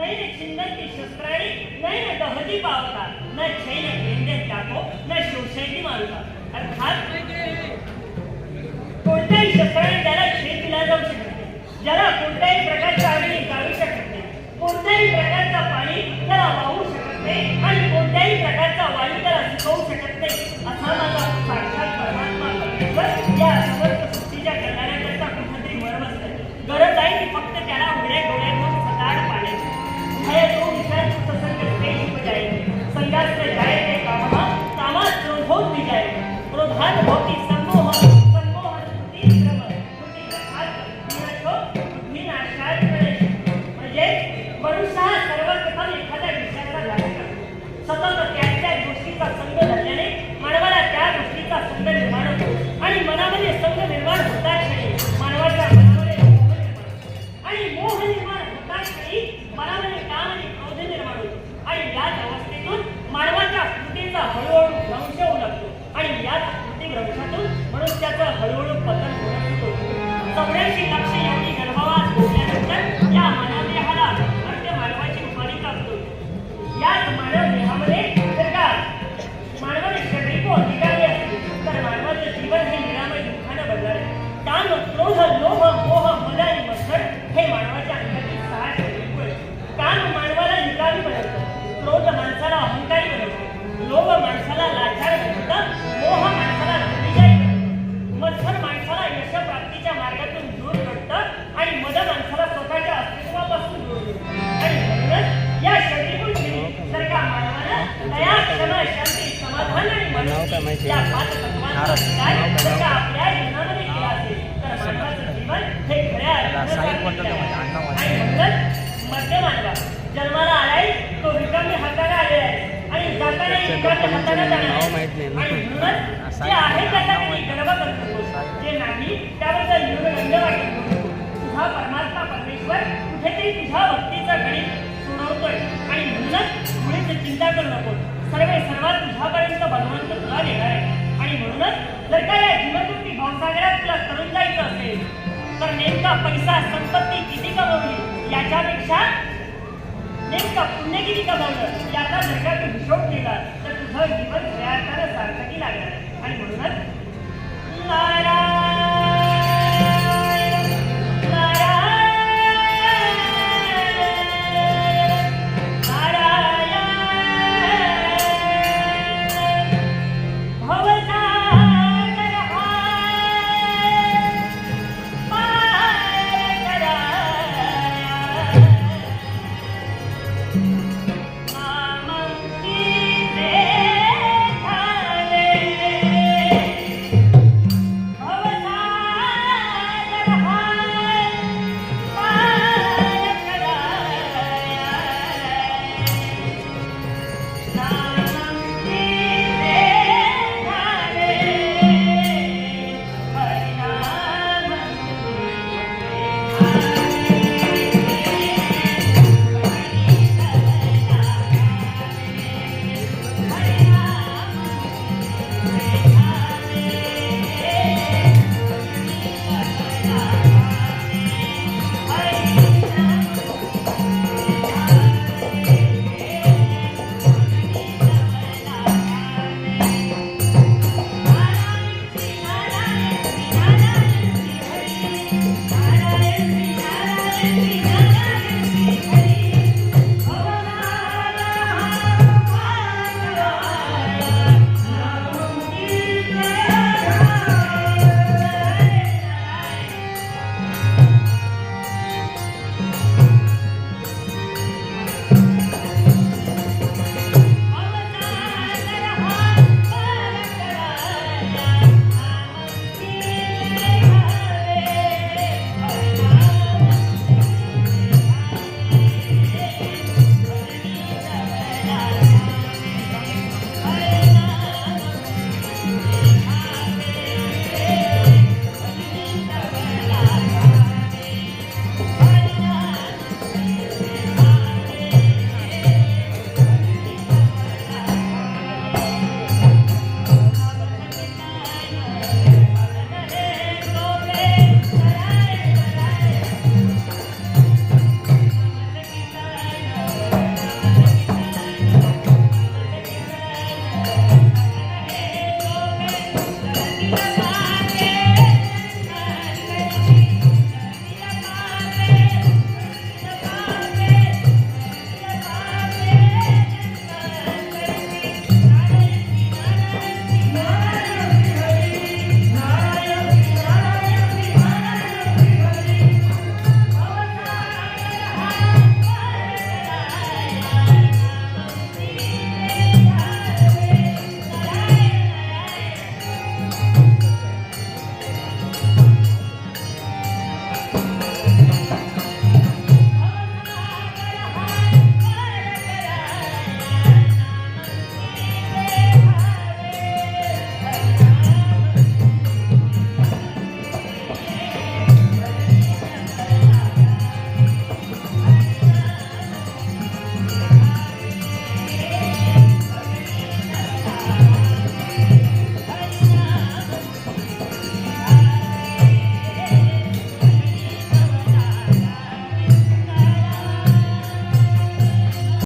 नैने छिंदन की शस्त्राणी नैने दहदी पावता न छैने भेंदेन टाको न शिवशेटी मारुता। अर्थात कोई शस्त्राणी त्याला आणि मोह निर्माण होताच काही मनामध्ये काम आणि क्रोध निर्माण होतो. आणि याच अवस्थेतून मानवाच्या स्मृतीचा हळूहळू भ्रंश होऊ लागतो आणि याच स्मृती भ्रंशातून मनुष्याचा हळूहळू या पाच तत्वांना जन्माला आलाय तो रिकामी हाताने आलेला आहे. आणि जाताना रिकामी आणि त्याचा मी गर्व नाही. त्याबद्दल तुझा परमात्मा परमेश्वर कुठेतरी तुझ्या भक्तीचा गणित सोडवतोय. आणि म्हणूनच मुळीच चिंता करू नको सर्व सर्वात तुझ्यापर्यंत भगवंत तर नेमका पैसा संपत्ती किती कमवली? याच्यापेक्षा नेमका पुण्य किती कमवलं? याचा जर का तू हिशोब केला तर तुझं जीवन खऱ्या अर्थानं सार्थकी लागणार. आणि म्हणूनच